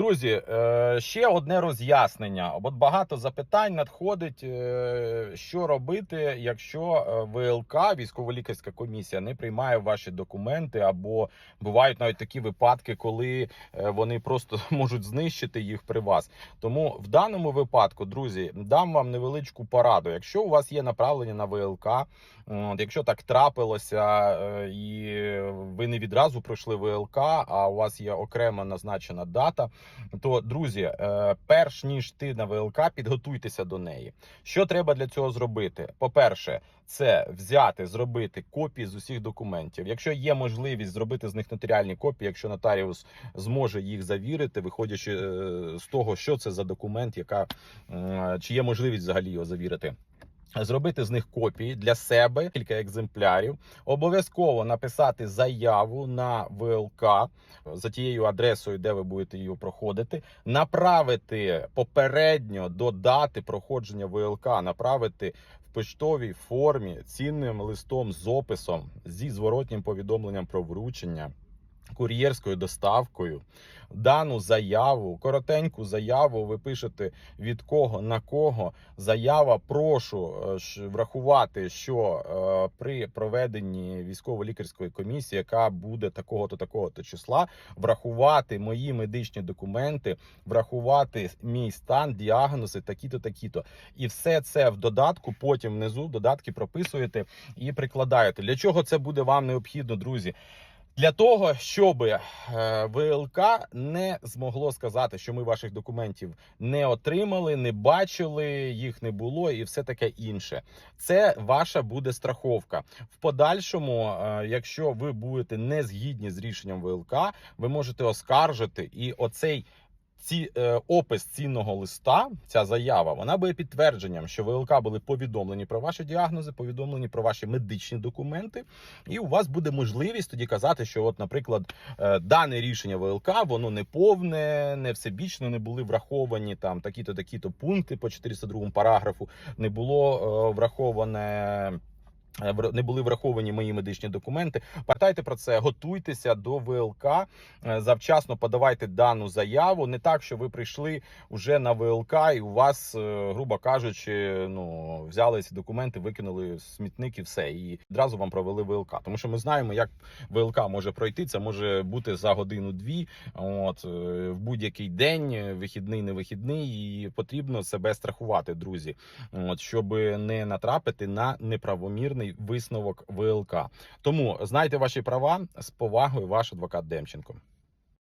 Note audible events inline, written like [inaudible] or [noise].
Друзі, е, ще одне роз'яснення. От багато запитань надходить, е, що робити, якщо е, ВЛК, військово-лікарська комісія, не приймає ваші документи, або бувають навіть такі випадки, коли вони просто [laughs] можуть знищити їх при вас. Тому в даному випадку, друзі, дам вам невеличку пораду. Якщо у вас є направлення на ВЛК, якщо так трапилося, і ви не відразу пройшли ВЛК, а у вас є окремо назначена дата, то друзі, е, перш ніж ти на ВЛК, підготуйтеся до неї. Що треба для цього зробити? По-перше, це взяти, зробити копії з усіх документів. Якщо є можливість зробити з них нотаріальні копії, якщо нотаріус зможе їх завірити, виходячи е, з того, що це за документ, яка е, чи є можливість взагалі його завірити. Зробити з них копії для себе кілька екземплярів. Обов'язково написати заяву на ВЛК за тією адресою, де ви будете її проходити. Направити попередньо до дати проходження ВЛК, направити в поштовій формі цінним листом з описом зі зворотнім повідомленням про вручення. Кур'єрською доставкою дану заяву, коротеньку заяву, ви пишете від кого на кого. Заява прошу е, врахувати, що е, при проведенні військово-лікарської комісії, яка буде такого-то такого-то числа, врахувати мої медичні документи, врахувати мій стан, діагнози, такі-то, такі-то. І все це в додатку. Потім внизу додатки прописуєте і прикладаєте. Для чого це буде вам необхідно, друзі? Для того, щоб е, ВЛК не змогло сказати, що ми ваших документів не отримали, не бачили, їх не було, і все таке інше. Це ваша буде страховка. В подальшому, е, якщо ви будете не згідні з рішенням ВЛК, ви можете оскаржити і оцей. Ці е, опис цінного листа, ця заява, вона буде підтвердженням, що ВЛК були повідомлені про ваші діагнози, повідомлені про ваші медичні документи, і у вас буде можливість тоді казати, що, от, наприклад, е, дане рішення ВЛК воно не повне, не всебічно, не були враховані там такі-то, такі-то пункти по 402 параграфу, не було е, враховане. Е, Не були враховані мої медичні документи. Пам'ятайте про це, готуйтеся до ВЛК, е, завчасно подавайте дану заяву. Не так, що ви прийшли вже на ВЛК, і у вас, е, грубо кажучи, ну взяли ці документи, викинули в смітник і все, і одразу вам провели ВЛК. Тому що ми знаємо, як ВЛК може пройти. Це може бути за годину-дві, от в будь-який день, вихідний, не вихідний, і потрібно себе страхувати, друзі, от щоб не натрапити на неправомірний висновок ВЛК. Тому знайте ваші права з повагою, ваш адвокат Демченко.